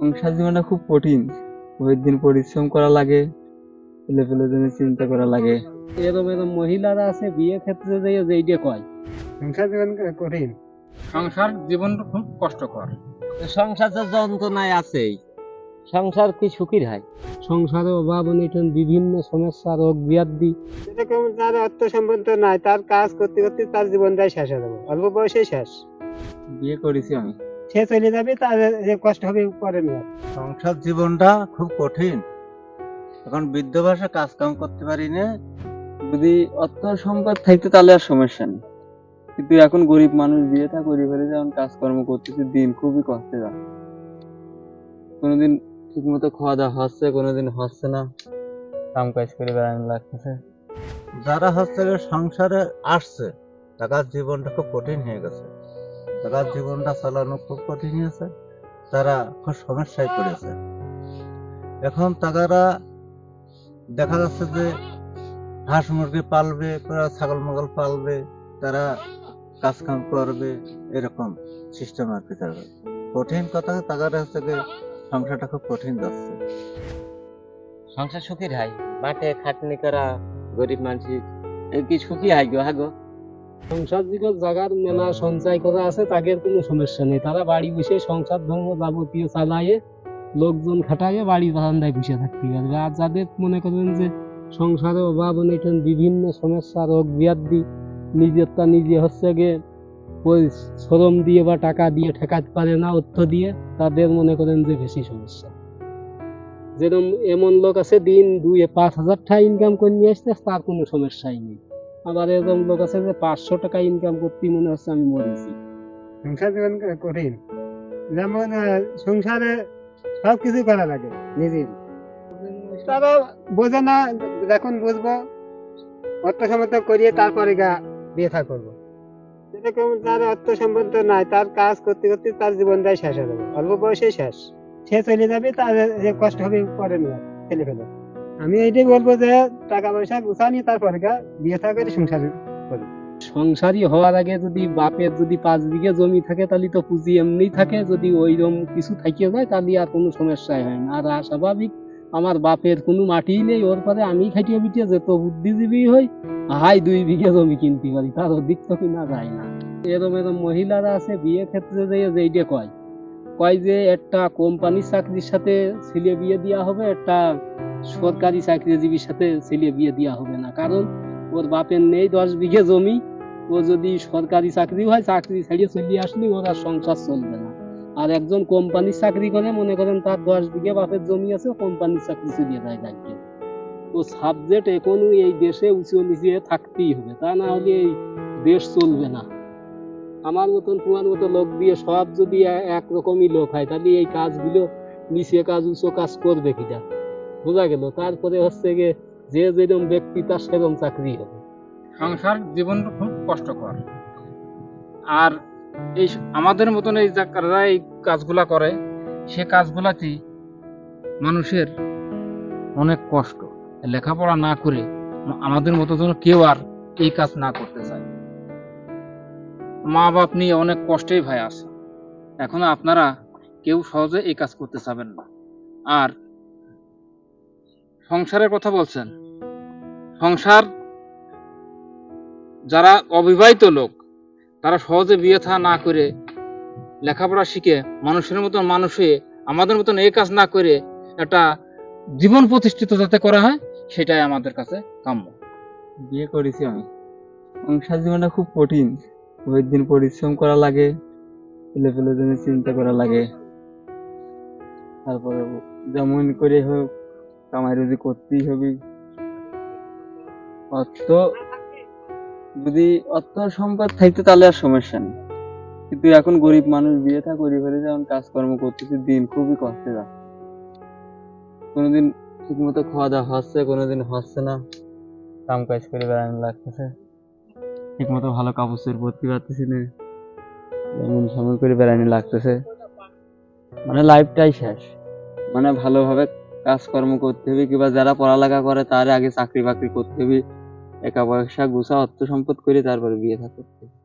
সংসার জীবনটা খুব কঠিন। ওই দিন পরিশ্রম করা লাগে ছেলে পেলে জন্য চিন্তা করা লাগে। এরম এরম মহিলারা আছে বিয়ে ক্ষেত্রে যে যেইটা কয়। সংসার জীবন কঠিন। সংসার জীবন খুব কষ্টকর। সংসার তো যন্ত্রণায় আছেই। সংসার কি সুখীর হয়? সংসারে অভাব অনটন বিভিন্ন সমস্যা রোগ ব্যাধি। যেরকম যার অর্থ নাই তার কাজ করতে করতে তার জীবনটাই শেষ হয়ে যাবে। অল্প বয়সে শেষ। বিয়ে করেছি আমি। সে চলে যাবে যে কষ্ট হবে পরে না সংসার জীবনটা খুব কঠিন। এখন বৃদ্ধ বয়সে কাজ কাম করতে পারি না। যদি অর্থ সম্পদ থাকতো তাহলে আর সমস্যা নেই। কিন্তু এখন গরিব মানুষ বিয়ে থা করে ফেলে যখন কাজকর্ম করতেছে দিন খুবই কষ্টে যাচ্ছে। কোনোদিন ঠিক মতো খাওয়া দাওয়া হচ্ছে কোনোদিন হচ্ছে না। কাম কাজ করে বেড়ানো লাগতেছে। যারা হচ্ছে সংসারে আসছে তাদের জীবনটা খুব কঠিন হয়ে গেছে। তাদের জীবনটা চালানো খুব কঠিন হয়েছে। তারা খুব সমস্যায় পড়েছে। এখন তারা দেখা যাচ্ছে যে হাঁস মুরগি পালবে তারা ছাগল মাগল পালবে, তারা কাজ কাম করবে, এরকম সিস্টেম আর কি তাদের। কঠিন কথা তাদের গিয়ে সংসারটা খুব কঠিন যাচ্ছে। সংসার সুখীর হয় মাঠে খাটনি করা গরিব মানুষ কি সুখী হয় গো হ্যাঁ গো? সংসার জীবন জাগার মেলা সঞ্চয় করা আছে, তাদের কোনো সমস্যা নেই। তারা বাড়ি বসে সংসার ধর্ম যাবতীয় চালায়ে, লোকজন খাটাইয়ে বাড়ি বারান্দায় বসে থাকতে পারবে আর যাদের মনে করেন যে সংসারে অভাব অনটন বিভিন্ন সমস্যা, রোগ ব্যাধি, নিজেরটা নিজে হচ্ছে গিয়ে ওই শ্রম দিয়ে বা টাকা দিয়ে ঠেকাতে পারে না, অর্থ দিয়ে, তাদের মনে করেন যে বেশি সমস্যা। যেরকম এমন লোক আছে, দিন দুই পাঁচ হাজার টাকা ইনকাম করে নিয়ে আসতে, তার কোনো সমস্যাই নেই। আবার এরকম লোক আছে যে পাঁচশো টাকা ইনকাম করতে মনে হচ্ছে আমি মরেছি। সংসার জীবন কঠিন। যেমন সংসারে সব কিছু করা লাগে, নিজের। তারা বোঝে না বুঝব অর্থ সম্পদ করিয়ে তারপরে গা বিয়ে করব। যেরকম যার অর্থ সম্পদ নাই, তার কাজ করতে করতে তার জীবনটাই শেষ হয়ে যাবে। অল্প বয়সে শেষ। সে চলে যাবে, তার যে কষ্ট হবে, পরে না ছেলে ফেলে আমি এইটাই বলব যে টাকা পয়সা গুছানি, তারপরে বিয়ে থা করে সংসার সংসারী হওয়ার আগে যদি বাপের যদি পাঁচ বিঘে জমি থাকে, তাহলে তো পুঁজি এমনি থাকে। যদি ওইরকম কিছু থাকিয়ে যায় তাহলে আর কোনো সমস্যাই হয় না। আর স্বাভাবিক, আমার বাপের কোনো মাটি নেই, ওর পরে আমি খাটিয়ে পিটিয়ে যেত বুদ্ধিজীবী হই, হাই দুই বিঘে জমি কিনতে পারি, তার অধিক তো কিনা যায় না। এরম এরম মহিলারা আছে বিয়ে ক্ষেত্রে যে যেইটা কয় কয় যে একটা কোম্পানির চাকরির সাথে ছেলে বিয়ে দেওয়া হবে, একটা সরকারি চাকরিজীবীর সাথে ছেলে বিয়ে দেওয়া হবে না। কারণ ওর বাপের নেই দশ বিঘে জমি, ও যদি সরকারি চাকরি হয়, চাকরি ছেড়ে চলে আসলে ওর আর সংসার চলবে না। আর একজন কোম্পানির চাকরি করে, মনে করেন তার দশ বিঘে বাপের জমি আছে কোম্পানির চাকরি চলে যায় যাকে তো সাবজেক্ট এখনও এই দেশে উঁচু নিচে থাকতেই হবে, তা না হলে এই দেশ চলবে না। আমার মতন তোমার মতো লোক দিয়ে সব যদি একরকমই লোক হয়, তাহলে এই কাজগুলো নিচে কাজ, উঁচু কাজ করবে কিনা? বোঝা গেল? তারপরে হচ্ছে গিয়ে যে যেরকম ব্যক্তি, তার সেরকম চাকরি হবে। সংসার জীবন খুব কষ্টকর। আর এই আমাদের মতন এই যারা এই কাজগুলা করে, সে কাজগুলাতে মানুষের অনেক কষ্ট। লেখাপড়া না করে, আমাদের মতো যেন কেউ আর এই কাজ না করতে চায়। মা বাপ নিয়ে অনেক কষ্টেই ভাই আছে এখন আপনারা কেউ সহজে এই কাজ করতে চাবেন না। আর সংসারের কথা বলছেন? সংসার যারা অবিবাহিত লোক, তারা সহজে বিয়ে থা না করে লেখাপড়া শিখে মানুষের মতন মানুষ হয়ে আমাদের মতন এই কাজ না করে একটা জীবন প্রতিষ্ঠিত যাতে করা হয়, সেটাই আমাদের কাছে কাম্য। বিয়ে করেছি আমি। সংসার জীবনটা খুব কঠিন। ওই দিন পরিশ্রম করা লাগে ছেলে পেলে জন্য চিন্তা করা লাগে। তারপরে যেমন করে হোক, কামাই রুজি করতেই হবে। অর্থ, যদি অর্থ সম্পদ থাকতো তাহলে আর সমস্যা নেই। কিন্তু এখন গরিব মানুষ বিয়ে থা করে ফেলে যখন কাজকর্ম করতেছে, দিন খুবই কষ্টে যাচ্ছে। কোনোদিন ঠিক মতো খাওয়া দাওয়া হচ্ছে, কোনোদিন হচ্ছে না। কাম কাজ করে বেড়ানো লাগতেছে। ঠিক মতো ভালো কাপড় ভর্তি পরতে পারতেছি না। এমন সময় করে বেড়ানি লাগতেছে। মানে লাইফটাই শেষ। মানে ভালোভাবে কাজকর্ম করতে হবে, কিংবা যারা পড়ালেখা করে তার আগে চাকরি বাকরি করতে হবে। একা পয়সা, গুছা, অর্থ সম্পদ করে তারপরে বিয়ে থাকতে হবে।